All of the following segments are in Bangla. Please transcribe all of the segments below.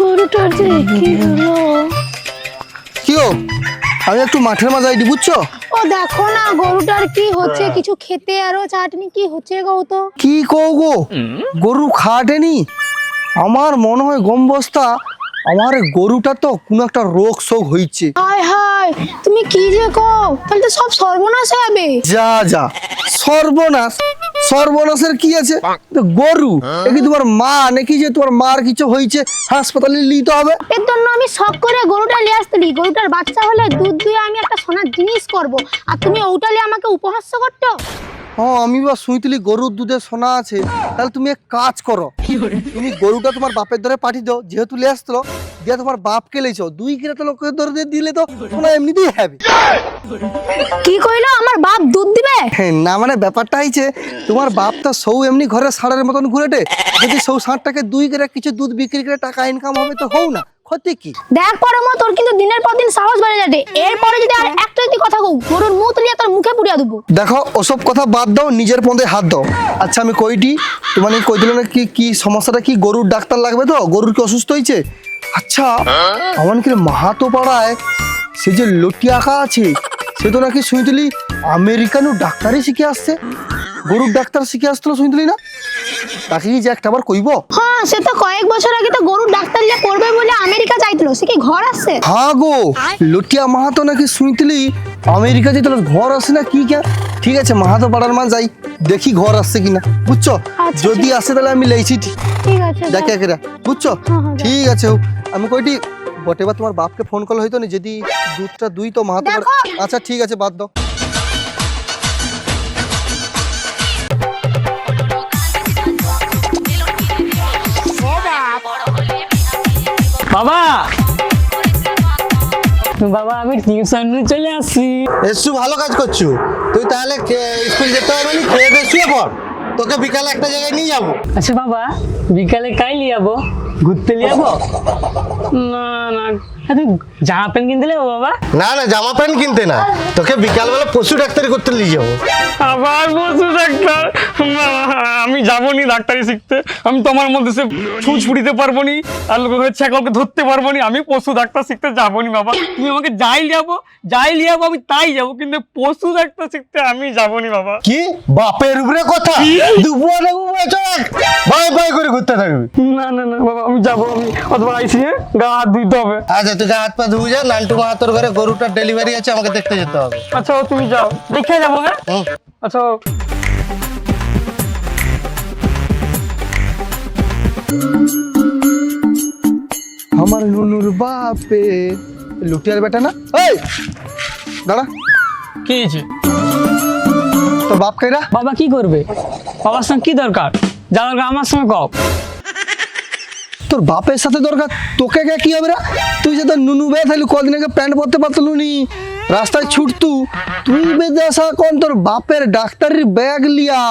গরুটার যে কি হলো? আমি একটু মাঠের মাঝে আইডি বুঝছ? ও দেখো না গরুটার কি হচ্ছে কিছু খেতে আরও চাটনি কি হচ্ছে গো তো? কি কও গো? গরু খাটেনি? আমার মনে হয় গম বস্তা আমার গরুটা তো কোনো একটা রোগ শোক হইছে। হায় হায় তুমি কি যে কও? তাহলে তো সব সর্বনাশ হবে। যা যা। সর্বনাশ। সর্বনাশের কি আছে? তো গরু। এ কি তোমার মা? নাকি যে তোমার মার কিছু হয়েছে? হাসপাতালে নিতে হবে। এর জন্য আমি শখ করে গরুটা নিয়ে আসতেলি গরুটার বাচ্চা হলে দুধ দিয়ে আমি একটা সোনার জিনিস করব। আর তুমি ওটা নিয়ে আমাকে উপহাস্য করছ? হ্যাঁ আমি বা শুইতলি গরুর দুধে সোনা আছে। তাহলে তুমি এক কাজ করো। তুমি গরুটা তোমার বাপের ধরে পাঠিয়ে দাও। যেহেতু নিয়ে আসতো দিয়ে তোমার বাপকে লেছো দুই কিরা তো লোকের ধরে দিলে তো তোমার এমনিতেই হবে। কি কইলো? আমার বাপ দুধ দিবে? না মানে ব্যাপারটা হয়েছে তোমার বাপ তো সৌ এমনি ঘরে ষাঁড়ের মতন ঘুরেটে যদি সৌ ষাঁড়টাকে দুই কিরা কিছু দুধ বিক্রি করে টাকা ইনকাম হবে তো হও না। ক্ষতি কি? দেখ পরমো তোর কিন্তু দিনের পর দিন সাহস বেড়ে যাবে এরপরে যদি আর একটা যদি কথা কও গরুর মুখ নিয়ে তোর মুখে পুড়িয়ে দেবো। দেখো ওসব কথা বাদ দাও নিজের পন্দে হাত দাও। আচ্ছা আমি কইটি তোমার এই কই দিল না কি কি সমস্যাটা কি? গরুর ডাক্তার লাগবে তো? গরুর কি অসুস্থ হয়েছে আচ্ছা আমার কি মাহাতো পাড়ায়। সে যে লটিয়া আঁকা আছে সে তো নাকি শুনতলি আমেরিকানও ডাক্তারই শিখে আসছে। গরুর ডাক্তার শিখে আসতো শুনতলি না? তাকে কি যে একটা আবার কইব। হ্যাঁ সে তো কয়েক বছর আগে তো গরুর ডাক্তার নিয়ে করবে বলে আমেরিকা যাইছিল সে কি ঘর আসছে হ্যাঁ গো লটিয়া মাহাতো নাকি শুনতলি আমেরিকা যেতে ঘর আসে না কি কে? ঠিক আছে মাহাতো পাড়ার মা যাই দেখি ঘর আসছে কিনা। বুঝছ? আচ্ছা, যদি আসে তাহলে আমি লেইছি। ঠিক আছে দেখে বুঝছ? হ্যাঁ, হ্যাঁ, ঠিক আছে। আমি কইটি বটে বা তোমার বাপকে ফোন করলে হইতো না যদি দুধটা দুই তো মাহাতো। আচ্ছা ঠিক আছে বাদ দাও। বাবা! বাবা আমি টিউশন চলে আসছি। এসু ভালো কাজ করছ। তুই তাহলে স্কুল যেতে হবে না খেয়ে দিয়ে শুয়ে পড়। তোকে বিকালে একটা জায়গায় নিয়ে যাব। আচ্ছা বাবা বিকালে কাই লিয়ে যাব? ঘুরতে লিয়ে যাব? না না জামা প্যান্ট কিনতে যাব বাবা? না না জামা প্যান্ট কিনতে না। তোকে বিকালবেলা পশু ডাক্তারি করতে নিয়ে যাব। আবার বসু ডাক্তার? আমি যাব নি ডাক্তারি শিখতে। আমি তোমার মধ্যে সে ছুঁচ ফুটিতে পারব নি আর লোক হচ্ছে কাউকে ধরতে পারব নি আমি পশু ডাক্তার শিখতে যাব নি বাবা। তুমি আমাকে যাই যাব যাই লিয়াবো আমি তাই যাব কিন্তু পশু ডাক্তার শিখতে আমি যাব নি বাবা। কি? বাপের উপরে কথা? নেব ভয় ভয় করে ঘুরতে থাকবি। না না না বাবা আমি যাব আমি অথবা আইসি হ্যাঁ? গা হাত ধুইতে হবে। আচ্ছা তুই গা হাত পা ধুয়ে যা নান্টু মাহাতোর ঘরে গরুটার ডেলিভারি আছে আমাকে দেখতে যেতে হবে আচ্ছা ও তুমি যাও দেখে যাব হ্যাঁ হুম। আচ্ছা আমার নুনুর বাপে লুটিয়ার বেটা না এই দাঁড়া কি হয়েছে তোর বাপ কাইরা বাবা কি করবে বাবার সঙ্গে কি দরকার যা দরকার আমার সঙ্গে কও তোর বাপের সাথে দরকার, তোকে কে কি হবে রা? তুই যে তোর নুনু বে থাকলি কদিন আগে প্যান্ট পরতে পারতলু নি। রাস্তায় ছুটতু। তুই আসা কোন তোর বাপের ডাক্তারির ব্যাগ লিয়া।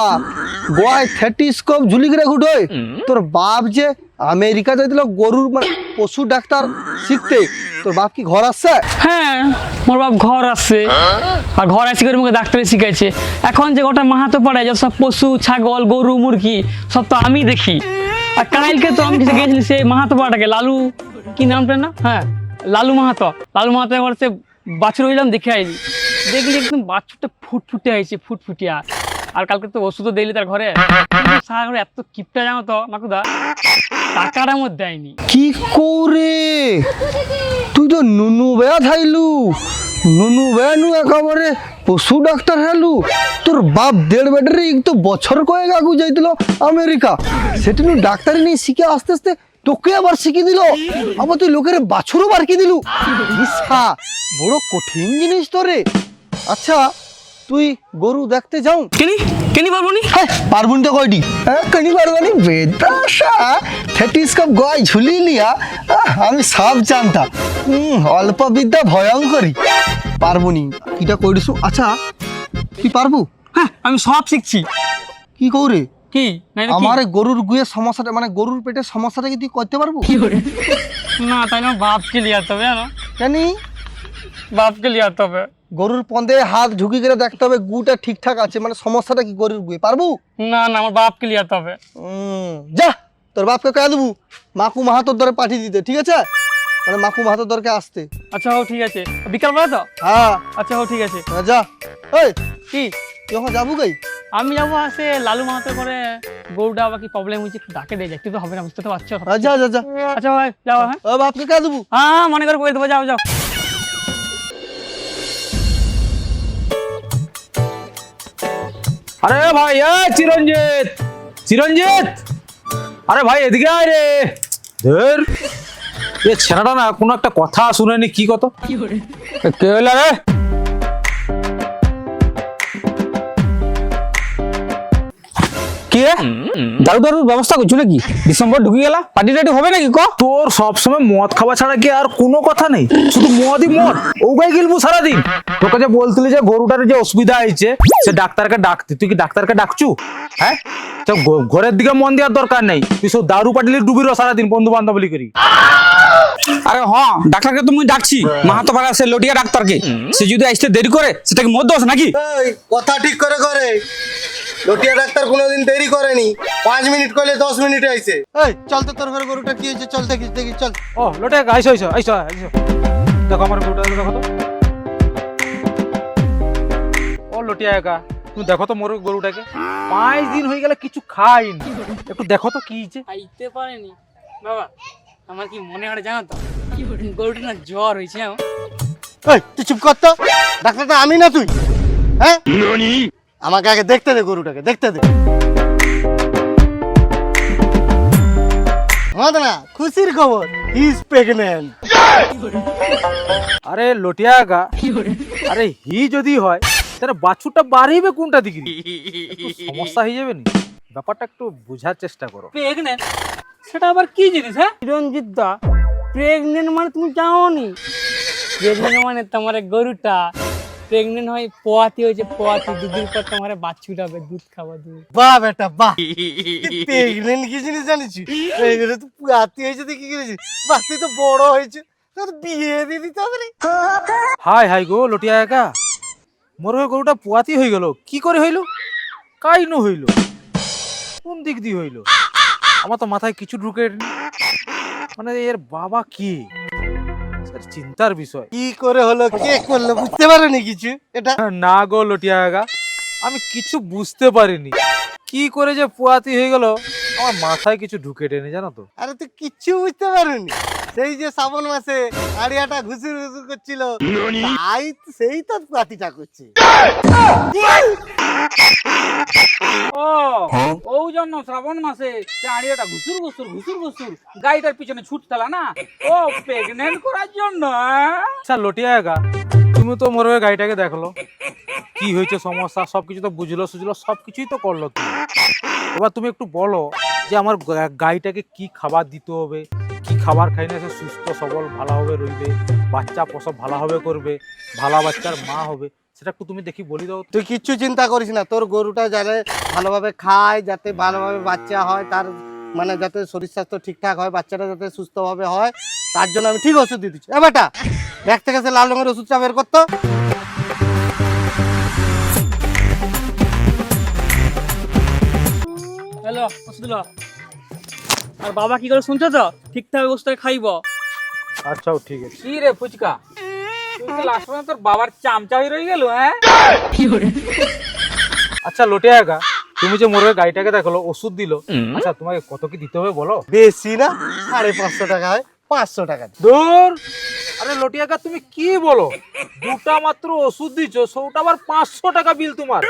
গোয়ায় থেটিস্কোপ ঝুলি করে ঘুটোয় তোর বাপ যে আমেরিকা যাইছিল গরুর মানে পশু ডাক্তার শিখতে। তোর বাপ কি ঘর আসছে হ্যাঁ মোর বাপ ঘর আসছে আর ঘর আসি করে মুখে ডাক্তারি শিখাইছে। এখন যে গোটা মাহাতো পাড়ায় যত সব পশু, ছাগল, গরু, মুরগি, সব তো আমি দেখি। আর কালকে তো আমি কিছু গেছিলি সে মাহাতো পাড়াটাকে লালু, কি নামটা না? হ্যাঁ লালু মাহাতো। লালু মাহাতো একবার সে বাছুর হইলাম দেখে আইলি। দেখলি একদম বাছুরটা ফুটফুটে হয়েছে ফুটফুটিয়া। আর কালকে তো ওষুধও দিলি তার ঘরে। সারা এত কিপটা জানো তো, মাকুদা? টাকাটা আমার দেয়নি। কি করে? তুই তো নুনু বেয়া থাইলু নুনু বেনু একবারে পশু ডাক্তার হেলু। তোর বাপ দেড় বেটারে তো বছর কয়েক আগু যাইছিল আমেরিকা। সেটা নু ডাক্তারি নিয়ে শিখে আস্তে আস্তে তোকে আবার শিখিয়ে দিল। আবার তুই লোকের বাছুরও বারকি দিলু। ইসা বড় কঠিন জিনিস তোরে। আচ্ছা তুই গরু দেখতে যাও। কেনি? কেনি পারব নি হ্যাঁ পারবুন তো কয়টি? হ্যাঁ কেনি পারবানি বেদাসা থেটিস্কোপ গয় ঝুলি লিয়া আমি সব জানতাম। হুম অল্প বিদ্যা ভয়ঙ্করী। পারবুনি কিটা কইরিসু? আচ্ছা তুই পারবু? হ্যাঁ আমি সব শিখছি। কি কৌরে? কি? আমার গরুর গুয়ের সমস্যাটা মানে গরুর পেটের সমস্যাটা কি তুই করতে পারবু? না তাই না বাপকে লিয়াতে হবে জানি? বাপকে লিয়াতে হবে। গরুর পন্দে হাত ঢুকি করে দেখতে হবে গুটা ঠিকঠাক আছে মানে সমস্যাটা কি গরুর গুয়ে? পারবু? না না আমার বাপকে লিয়াতে হবে যা তোর বাপকে কয়ে দেবো মাকু মাহাতোর দরে পাঠিয়ে দিতে ঠিক আছে? মানে মাকু মাহাতোর দরকে আসতে। আচ্ছা হোক ঠিক আছে। বিকাল বেলা তো? হ্যাঁ। আচ্ছা হোক ঠিক আছে। হ্যাঁ, যা। এই কি? তুই এখন যাব গাই আমি যাব আসে লালু মাহাতো করে গরুটা আবার কি প্রবলেম হয়েছে একটু ডাকে দিয়ে তুই তো হবে না বুঝতে তো পারছ। যা যা যা। আচ্ছা ভাই যাও হ্যাঁ। ও বাপকে কয়ে দেবো। হ্যাঁ মনে করে করে দেবো যাও যাও। আরে ভাই এ চিরঞ্জিত চিরঞ্জিত। আরে ভাই এদিকে আয় রে। ধর। এ ছেলেটা না কোনো একটা কথা শুনেনি কি কত? কে হইলা রে? কি রে? দারু দারুর ব্যবস্থা করছ নাকি? ডিসেম্বর ঢুকে গেলা? পার্টি টাটি হবে নাকি ক? তোর সবসময় মদ খাওয়া ছাড়া কি আর কোনো কথা নেই? শুধু মদই মদ। ওগাই গিলবো সারাদিন। তোকে যে বলছিলি যে গরুটার যে অসুবিধা হয়েছে সে ডাক্তারকে ডাকতে তুই কি ডাক্তারকে ডাকছু? হ্যাঁ? তো ঘরের দিকে মন দেওয়ার দরকার নেই। তুই সব দারু পাটিলি ডুবির সারাদিন বন্ধু বান্ধবলি করি। আরে হ্যাঁ ডাক্তারকে তো মুই ডাকছি। মাহাতো পাড়া সে লটিয়া ডাক্তারকে। সে যদি আসতে দেরি করে সেটা কি মধ্য আছে নাকি? এই কথা ঠিক করে করে। লটিয়া ডাক্তার কোনোদিন দেরি করেনি। পাঁচ মিনিট করলে দশ মিনিটে আইছে। এই চল তো তোর ঘরে গরুটা কি হয়েছে? চল দেখি দেখি চল। ও লোটে আইসো আইসো আইসো আইসো। দেখো আমার গরুটা দেখো তো। ও লটিয়া একা। তুমি দেখো তো মোর গরুটাকে। পাঁচ দিন হয়ে গেলে কিছু খাইনি। একটু দেখো তো কি হয়েছে খাইতে পারেনি। বাবা আমার কি মনে হয় জানো তো? গরুটা না জ্বর হয়েছে আমার। এই তুই চুপ কর তো। ডাক্তারটা আমি না তুই? হ্যাঁ? আমাকে আগে দেখতে দে গরুটাকে দেখতে দে। না খুশির খবর ইজ প্রেগনেন্ট আরে লটিয়া একা আরে হি যদি হয় তাহলে বাছুরটা বাড়িবে কোনটা দিকে? সমস্যা হয়ে যাবে নি? ব্যাপারটা একটু বোঝার চেষ্টা করো। প্রেগনেন্ট সেটা আবার কি জিনিস হ্যাঁ? চিরঞ্জিত দা প্রেগনেন্ট মানে তুমি জানো নি প্রেগনেন্ট মানে তোমার গরুটা। প্রেগনেন্ট হয় পোয়াতি হয়েছে পোয়াতি। দুদিন পর তোমার বাছুর হবে দুধ খাওয়া দুধ। বাহ বেটা বাহ প্রেগনেন্ট কি জিনিস জানিস? তো পুয়াতি হয়েছে দেখি কি করেছিস বাহ তুই তো বড় হয়েছে। তোর বিয়ে দিয়ে দিতে হবে হাই হাই গো লটিয়া একা। মোর ওই গরুটা পোয়াতি হয়ে গেল। কি করে হইল? কাইনো হইল। কোন দিক দিয়ে হইল? আমার তো মাথায় কিছু ঢুকে মানে এর বাবা কি? স্যার চিন্তার বিষয়। কি করে হলো? কে করল? বুঝতে পারেনি কিছু? এটা? না গো লটিয়া আমি কিছু বুঝতে পারিনি। কি করে যে পুয়াতি হয়ে গেল? আমার মাথায় কিছু ঢুকে টেনি জানো তো। আরে তুই কিচ্ছু বুঝতে পারোনি। সেই যে শ্রাবণ মাসে আড়িয়াটা ঘুষুর ঘুষুর করছিল তাই তো- সেই তো পুয়াতিটা করছে। ও ও জন্য শ্রাবণ মাসে সে আড়িয়াটা ঘুসুর ঘুসুর ঘুসুর ঘুসুর গাড়িটার পিছনে ছুটতলা না? ও প্রেগনেন্ট করার জন্য? আচ্ছা লটিয়া একা। তুমি তো মোর গাড়িটাকে দেখল। কি হয়েছে, সমস্যা, সবকিছু তো বুঝলো সুঝলো, সবকিছুই তো করল তুমি। এবার তুমি একটু বলো যে আমার গাইটাকে কি খাবার দিতে হবে? কি খাবার খাইলে সে সুস্থ, সবল, ভালোভাবে রইবে? বাচ্চা প্রসব ভালোভাবে করবে? ভালো বাচ্চার মা হবে? সেটা একটু তুমি দেখি বলি দাও তুই কিচ্ছু চিন্তা করিস না, তোর গরুটা যাতে ভালোভাবে খায়, যাতে ভালোভাবে বাচ্চা হয়, তার মানে যাতে শরীর স্বাস্থ্য ঠিকঠাক হয়, বাচ্চাটা যাতে সুস্থভাবে হয়, তার জন্য আমি ঠিক ওষুধ দিয়ে দিচ্ছি। এ বেটা, ব্যাগ থেকে সে লাল রঙের ওষুধটা বের করতো। ওষুধ। আর বাবা কি করে শুনছো তো? ঠিকঠাক অবস্থায় খাইব। আচ্ছা ঠিক আছে। কি রে ফুচকা? তুই তো লাস্ট তোর বাবার চামচা হয়ে রয়ে গেল হ্যাঁ? আচ্ছা লোটে আগা তুমি যে মোর গাড়িটাকে দেখল ওষুধ দিল। আচ্ছা তোমাকে কত কি দিতে হবে বলো? বেশি না সাড়ে পাঁচশো টাকা হয় পাঁচশো টাকা। দূর। আরে লটিয়াকা তুমি কি বলো? দুটা মাত্র ওষুধ দিচ্ছ সৌটা আবার পাঁচশো টাকা বিল তোমার।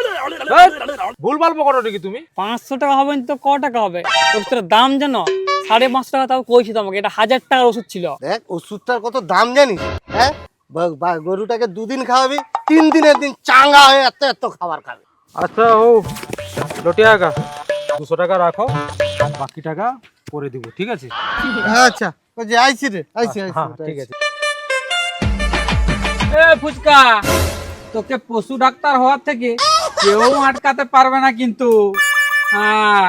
ভুলভাল পকড়ো নাকি তুমি? পাঁচশো টাকা হবে না তো ক টাকা হবে? ওষুধের দাম জানো সাড়ে পাঁচশো টাকা তাও কইছি তোমাকে এটা হাজার টাকার ওষুধ ছিল। দেখ ওষুধটার কত দাম জানিস? হ্যাঁ? গরুটাকে দুদিন খাওয়াবি তিন দিনের দিন চাঙ্গা হয়ে এত এত খাবার খাবে। আচ্ছা ও লটিয়াকা দুশো টাকা রাখো। বাকি টাকা পরে দিব ঠিক আছে? আচ্ছা। ওই যে আইসি রে আইসি আইসি হ্যাঁ ঠিক আছে। এ ফুচকা তোকে পশু ডাক্তার হওয়ার থেকে কেউ আটকাতে পারবে না কিন্তু। হ্যাঁ।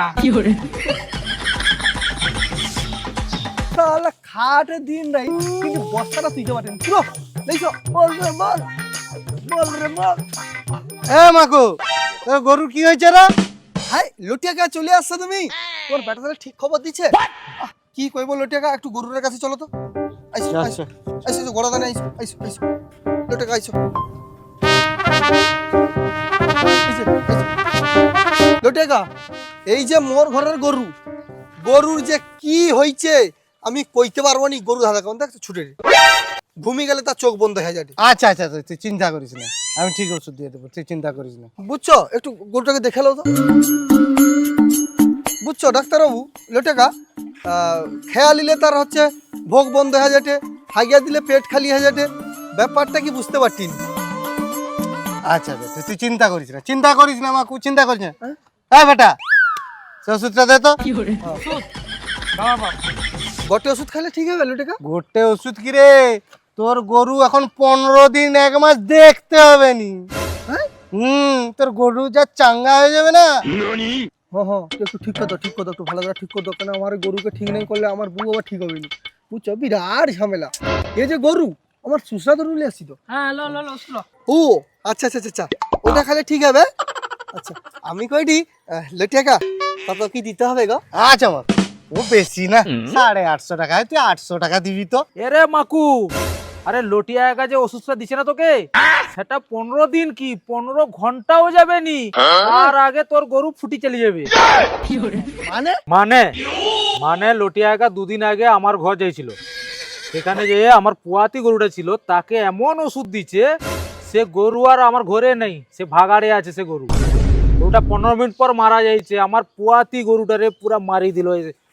তাহলে খাটে দিন নাই কিন্তু বস্তাটা তুইতে পারেন পুরো দেখছ? বল রে বল। বল রে বল। এ মাকু তোর গরুর কি হয়েছে রে? হাই লটিয়াকা চলে আসছো তুমি? বেটা তাহলে ঠিক খবর দিচ্ছে? কি কইবো লটিয়াকা একটু গরুরের কাছে চলো তো। আইসো আইসো আইসো গড়া দানে আইসো আইসো আইসো। লটিয়াকা আইসো। আইসো, আইসো। এই যে। মোর ঘরের গরু গরুর যে কি হইছে আমি কইতে পারব নি। গরু ধাঁধা কোন দেখ ছুটে রে। ঘুমি গেলে তার চোখ বন্ধ হয়ে যাবে আচ্ছা আচ্ছা আচ্ছা, তুই চিন্তা করিস না। আমি ঠিক ওষুধ দিয়ে দেবো তুই চিন্তা করিস না। বুঝছ? একটু গরুটাকে দেখে লো তো। বুঝছ ডাক্তারবাবু? লোটেকা খেয়া নিলে তার হচ্ছে ভোগ বন্ধ হয়ে যাবে হাগিয়া দিলে পেট খালি হয়ে যাবে ব্যাপারটা কি বুঝতে পারছি আচ্ছা আচ্ছা তুই- তুই চিন্তা করিস না চিন্তা করিস না মাকু চিন্তা করিস না। হ্যাঁ? বেটা সে ওষুধটা দে তো। গটে ওষুধ খাইলে ঠিক হবে লোটেকা? গোটে ওষুধ কি রে? তোর গরু এখন পনেরো দিন এক মাস দেখতে হবে নি। হ্যাঁ? হুম তোর গরু যা চাঙ্গা হয়ে যাবে না? হ্যাঁ হ্যাঁ একটু ঠিক করতো ঠিক করতো একটু ভালো করে ঠিক করতো কেন আমার গরুকে ঠিক নেই করলে আমার বউ আবার ঠিক হবে না। বুঝছ? বিরাট ঝামেলা। এই যে গরু আমার সুসরা ধরুন আসি তো? হ্যাঁ লো লো লো শুলো ও আচ্ছা আচ্ছা আচ্ছা, আচ্ছা। ওটা খালে ঠিক হবে? আচ্ছা আমি কইটি লটিয়াকা কত কি দিতে হবে গো? আচ্ছা মা। ও বেশি না সাড়ে আটশো টাকায় তুই আটশো টাকা দিবি তো এরে মাকু আরে লটিয়া একা যে ওষুধটা দিছে না তোকে সেটা পনেরো দিন কি পনেরো ঘন্টাও যাবে নি আর আগে তোর গরু ফুটি চলে যাবে মানে মানে মানে লটিয়া একা দুদিন আগে আমার ঘর যাইছিল সেখানে যে আমার পুয়াতি গরুটা ছিল তাকে এমন ওষুধ দিচ্ছে সে গরু আর আমার ঘরে নেই সে ভাগাড়ে আছে সে গরু ওটা পনেরো মিনিট পর মারা যাইছে আমার পুয়াতি গরুটারে পুরা মারি দিল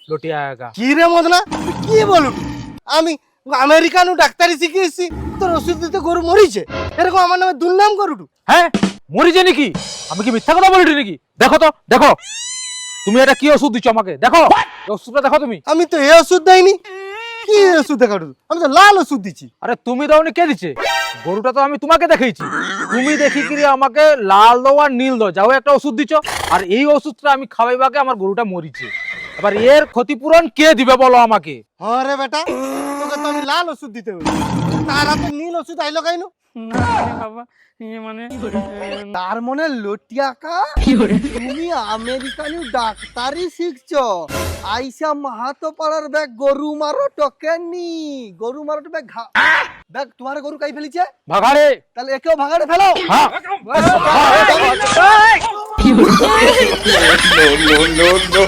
এই লটিয়া একা। কি রে মদনা কি বলু আমি আমেরিকানু ডাক্তারি শিখিয়েছি তোর ওষুধ দিতে গরু মরিছে। এরকম আমার নামে দুর্নাম গরুটু হ্যাঁ মরিছে নাকি? আমি কি মিথ্যা কথা বলি নাকি? দেখো তো দেখো। তুমি এটা কি ওষুধ দিচ্ছ আমাকে? দেখো। ওষুধটা দেখো তুমি। আমি তো এ ওষুধ দেয়নি কি ওষুধ দেখাটু? আমি তো লাল ওষুধ দিচ্ছি। আরে তুমি দাওনি কে দিচ্ছে? গরুটা তো আমি তোমাকে দেখাইছি। তুমি দেখি কি আমাকে লাল দাও আর নীল দাও। যাও একটা ওষুধ দিচ্ছ। আর এই ওষুধটা আমি খাওয়াইবাকে আমার গরুটা মরিছে। এবার এর ক্ষতিপূরণ কে দিবে বলো আমাকে? হ্যাঁ রে বেটা তোকে তো আমি লাল ওষুধ দিতে হবে তার হাতে নীল ওষুধ আইলো কাইনো না রে বাবা ইয়ে মানে তার মনে লটিয়াকা তুমি আমেরিকানি ডাক্তারি শিখছো। আইসা মাহাতো পাড়ার ব্যাগ গরু মারো টকেনি। গরু মারো ব্যাগ ঘা ব্যাগ তোমার গরু কাই ফেলিছে? ভাগাড়ে। তাহলে একেও ভাগাড়ে ফেলো। হ্যাঁ no, no, no.